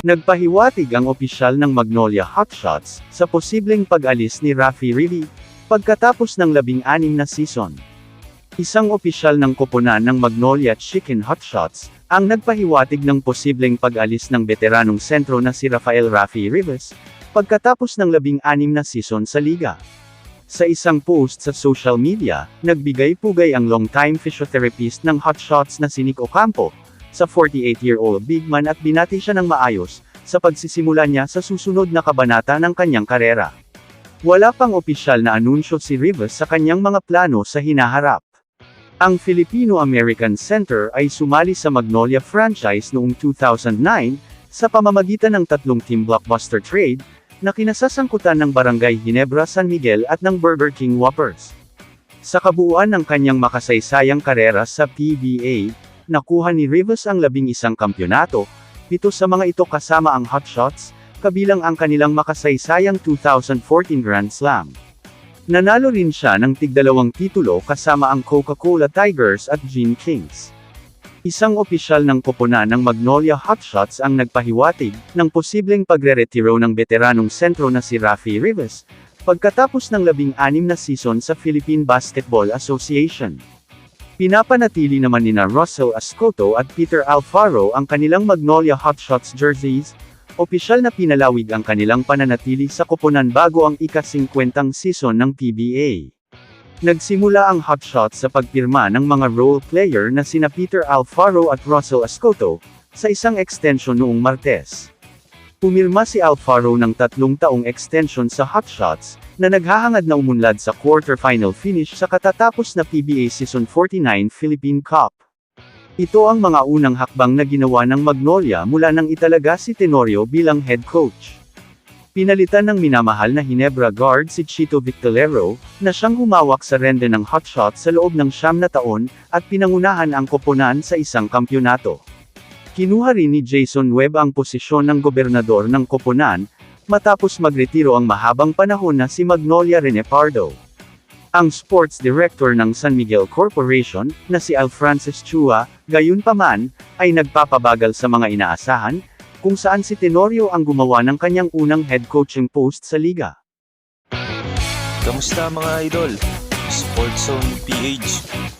Nagpahiwatig ang opisyal ng Magnolia Hotshots sa posibleng pag-alis ni Rafi Rivi pagkatapos ng labing-anim na season. Isang opisyal ng koponan ng Magnolia Chicken Hotshots ang nagpahiwatig ng posibleng pag-alis ng veteranong sentro na si Rafael Rafi Rivas pagkatapos ng labing-anim na season sa liga. Sa isang post sa social media, nagbigay-pugay ang longtime physiotherapist ng Hotshots na si Nick Ocampo, sa 48-year-old big man at binati siya ng maayos, sa pagsisimula niya sa susunod na kabanata ng kanyang karera. Wala pang opisyal na anunsyo si Rivas sa kanyang mga plano sa hinaharap. Ang Filipino-American Center ay sumali sa Magnolia franchise noong 2009, sa pamamagitan ng tatlong team blockbuster trade, na kinasasangkutan ng Barangay Ginebra San Miguel at ng Burger King Whoppers. Sa kabuuan ng kanyang makasaysayang karera sa PBA, nakuha ni Rivas ang labing isang kampyonato, pito sa mga ito kasama ang Hotshots, kabilang ang kanilang makasaysayang 2014 Grand Slam. Nanalo rin siya ng tigdalawang titulo kasama ang Coca-Cola Tigers at Gene Kings. Isang opisyal ng koponan ng Magnolia Hotshots ang nagpahiwatig ng posibleng pagre-retiro ng veteranong sentro na si Rafi Rivas, pagkatapos ng labing-anim na season sa Philippine Basketball Association. Pinapanatili naman nina Russell Ascoto at Peter Alfaro ang kanilang Magnolia Hotshots jerseys, opisyal na pinalawig ang kanilang pananatili sa koponan bago ang ika-50 season ng PBA. Nagsimula ang Hotshots sa pagpirma ng mga role player na sina Peter Alfaro at Russell Ascoto, sa isang extension noong Martes. Pumirma si Alfaro ng tatlong taong extension sa Hotshots, na naghahangad na umunlad sa quarter-final finish sa katatapos na PBA Season 49 Philippine Cup. Ito ang mga unang hakbang na ginawa ng Magnolia mula nang italaga si Tenorio bilang head coach. Pinalitan ng minamahal na Hinebra guard si Chito Victorero, na siyang humawak sa rende ng hotshot sa loob ng siyam na taon, at pinangunahan ang koponan sa isang kampyonato. Kinuha rin ni Jason Webb ang posisyon ng gobernador ng koponan, matapos magretiro ang mahabang panahon na si Magnolia Rene Pardo. Ang sports director ng San Miguel Corporation, na si Al Francis Chua, gayunpaman, ay nagpapabagal sa mga inaasahan, kung saan si Tenorio ang gumawa ng kanyang unang head coaching post sa liga. Kamusta mga idol? Sports Zone PH